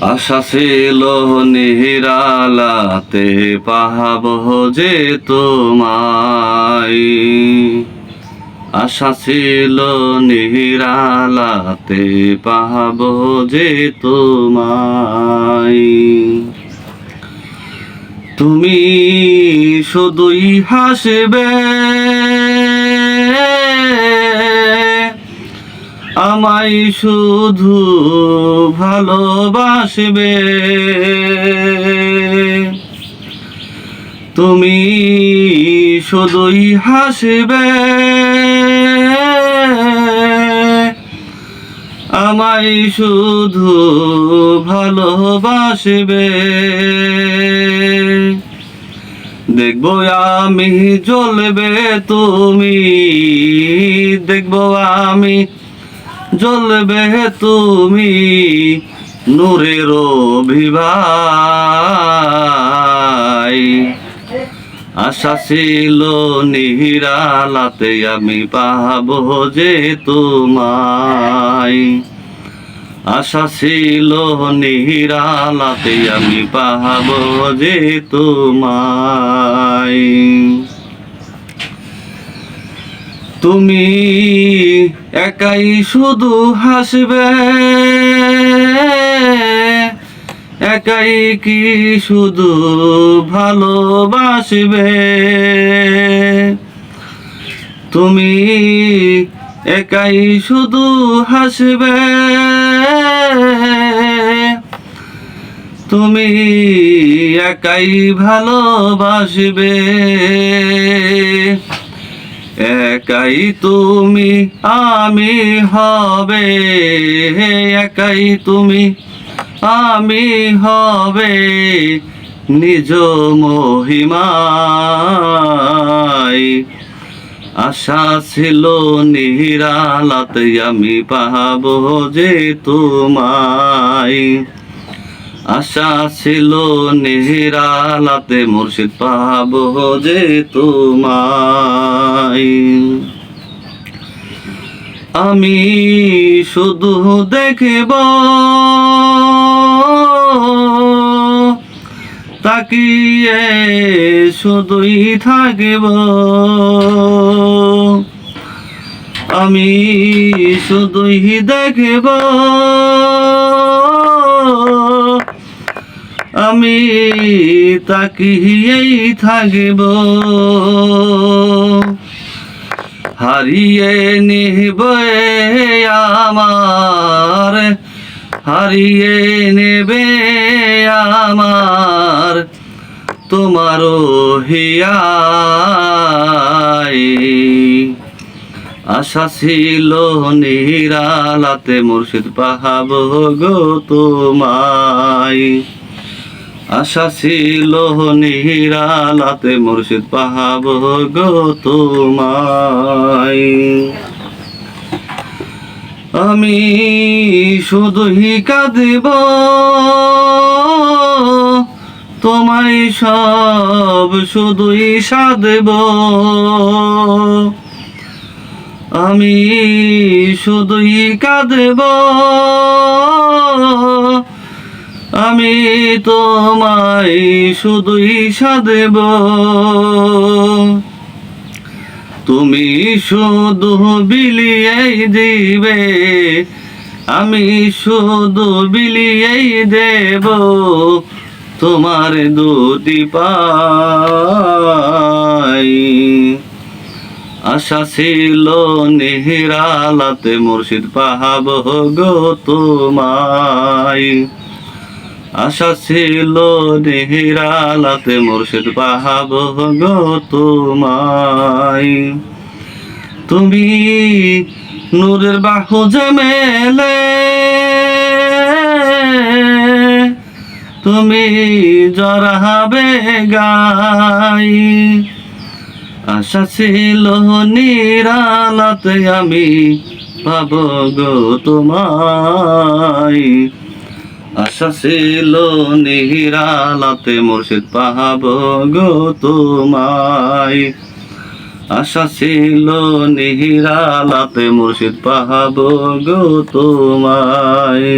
আশা ছিল নিরালাতে পাহাব যে তোমায়। আশা ছিল নিরালাতে পাহাব যে তোমায়। তুমি শুধুই হাসবে আমায় শুধু ভালোবাসবে। তুমি শুধুই হাসবে। আমায় শুধু ভালোবাসবে। দেখব আমি জ্বলবে, তুমি দেখব আমি জ্বলবে তুমি নূরের অভিভাই আশা ছিল নিরালাতে আমি পাবো যে তোমায়। আশা ছিল নিরালাতে আমি পাবো যে তোমায়। তুমি একাই শুধু হাসবে। একাই কি শুধু ভালোবাসবে? তুমি একাই শুধু হাসবে। তুমি একাই ভালোবাসবে। একাই তুমি, আমি হবে। হে একাই তুমি, আমি হবে। নিজ মহিমায়। আশা ছিল নিরালাতে আমি পাহাব যে তোমায়। আশা ছিল নিরালাতে মুর্শিদ পাব যে তোমায়। আমি শুধু দেখব, তাকিয়ে শুধুই থাকব। আমি শুধুই দেখব আমি তাকিয়েই থাকিব। হারিয়ে নিবে আমার, হারিয়ে নেবে আমার তোমারও হিয়াই আশা ছিল নিরালাতে মুর্শিদ পাহাব গো তোমায়। আশা ছিল নিরালাতে মুর্শিদ পাহাব গো তোমায়। আমি শুধুই কাঁদিব, তোমায় সব শুধুই সাধব। আমি শুধুই কাঁদব আমি তোমায় শুধুই সাধব তুমি শুধু বিলিয়েই দিবে, আমি শুধু বিলিয়েই দেব। তোমার দুটি পাই। আশা ছিল নিহিরালাতে মুর্শিদ পাহাব গো তোমায়। আশা ছিল নিহিরালাতে মুর্শিদ পাহাব গো তোমায়। তুমি নূরের বাহু জমেলে, তুমি জরাবে গাই। আশা ছিল নিরালাতে আমি পাব গো তোমায়। আশা ছিল নিরালাতে মুর্শিদ পাহাব গো তোমায়। আশা ছিল নিহিরালাতে মুর্শিদ পাহাব গো তোমায়।